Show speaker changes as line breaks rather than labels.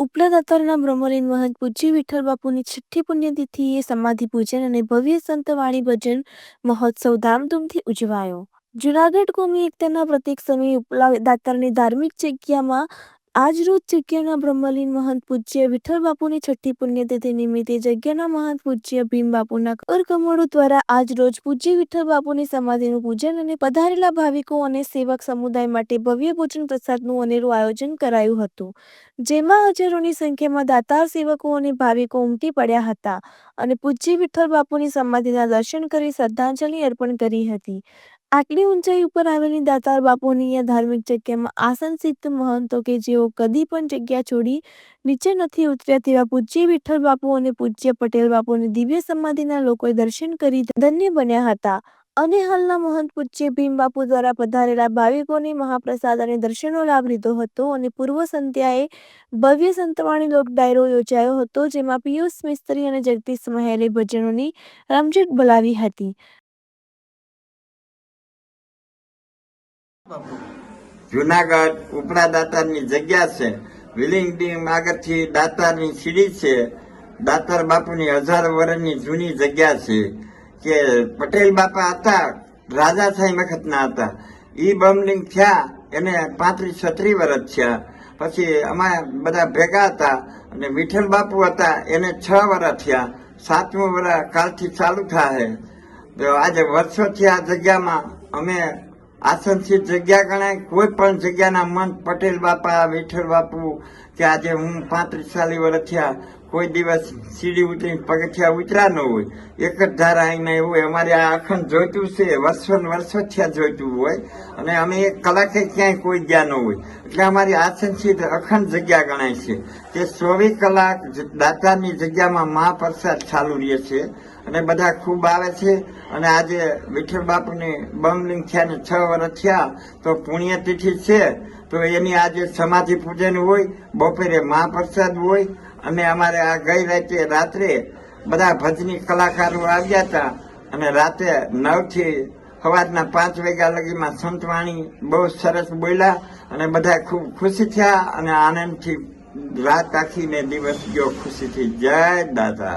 ઉપલા દાતારના બ્રહ્મલીન મહંત પૂજ્ય વિઠ્ઠલ બાપુની છઠ્ઠી પુણ્યતિથિએ સમાધિ પૂજન અને ભવ્ય સંતવાણી ભજન મહોત્સવ ધામધૂમથી ઉજવાયો. જુનાગઢ કોમી એકતાના પ્રતિક સમયે ઉપલા દાતારની ધાર્મિક જગ્યામાં આજરોજ જગ્યાના બ્રહ્મલીન મહંત પૂજ્ય વિઠ્ઠલ બાપુની છઠ્ઠી પુણ્યતિથિ નિમિત્તે જગ્યાના મહંત પૂજ્ય ભીમ બાપુના કરકમળો દ્વારા આજરોજ પૂજ્ય વિઠ્ઠલ બાપુની સમાધિનું પૂજન અને પધારેલા ભાવિકો અને સેવક સમુદાય માટે ભવ્ય ભોજન પ્રસાદનું અનેરું આયોજન કરાયું હતું. જેમાં હજારોની સંખ્યામાં દાતાર સેવકો અને ભાવિકો ઉમટી પડ્યા હતા અને પૂજ્ય વિઠ્ઠલ બાપુની સમાધિના દર્શન કરી શ્રદ્ધાંજલિ અર્પણ કરી હતી. આટલી ઊંચાઈ ઉપર આવેલી દાતાર બાપુની ધાર્મિક જગ્યામાં આસનસિદ્ધ મહંતો કે જેઓ કદી પણ જગ્યા છોડી નીચે નથી ઉતર્યા તેવા પૂજ્ય વિઠ્ઠલ બાપુ અને પૂજ્ય પટેલ બાપુની દિવ્ય સમાધિના લોકોએ દર્શન કરી ધન્ય બન્યા હતા. અને હાલના મહંત પૂજ્ય ભીમ બાપુ દ્વારા પધારેલા ભાવિકોને મહાપ્રસાદ અને દર્શનનો લાભ લીધો હતો અને પૂર્વ સંધ્યાએ ભવ્ય સંતવાણી લોક ડાયરો યોજાયો હતો, જેમાં પિયુષ મિસ્ત્રી અને જગદીશ મહેલે ભજનોની રમઝટ બોલાવી હતી.
જુનાગઢ ઉપરા દાતારની જગ્યા છે. વિલિંગ ડીમ આગળથી દાતારની સીડી છે. દાતાર બાપુની હજાર વર્ષની જૂની જગ્યા છે કે પટેલ બાપા હતા, રાજા સાહેબ વખતના હતા. ઈ બમલિંગ થયા, એને પાંત્રીસ છત્રીસ વર્ષ થયા. પછી અમારે બધા ભેગા હતા અને વિઠ્ઠલ બાપુ હતા, એને છ વર્ષ થયા. સાતમું વર્ષ કાલથી ચાલુ થાય આજે વર્ષોથી આ જગ્યામાં અમે આસનથી જગ્યા ગણાય. કોઈ પણ જગ્યાના મન પટેલ બાપા, વિઠ્ઠલ બાપુ, કે આજે હું પાંત્રીસ ચાલીસ વર્ષ થયા કોઈ દિવસ સીડી ઉતરીને પગથિયા ઉતર્યા ન હોય. એક જ ધારા અહીંના એવું અમારે આ અખંડ જોઈતું છે વર્ષો ને વર્ષો થયા જોઈતું હોય, અને અમે એક કલાકે ક્યાંય કોઈ ગયા ન હોય. એટલે અમારી આસનશીલ અખંડ જગ્યા ગણાય છે. તે ચોવીસ કલાક દાતાની જગ્યામાં મહાપ્રસાદ ચાલુ રહે છે, અને બધા ખૂબ આવે છે. અને આજે વિઠ્ઠલ બાપુને બમલિંગ થયા ને છ વર્ષ થયા, તો પુણ્યતિથિ છે. તો એની આજે સમાધિ પૂજન હોય, બપોરે મહાપ્રસાદ હોય અને અમારે આ ગઈ રાતે રાત્રે બધા ભજની કલાકારો આવ્યા હતા. અને રાતે નવથી સવારના પાંચ વાગ્યા લગીમાં સંતવાણી બહુ સરસ બોલ્યા અને બધા ખૂબ ખુશી થયા અને આનંદથી રાત આખીને દિવસ ગયો ખુશીથી. જય દાદા.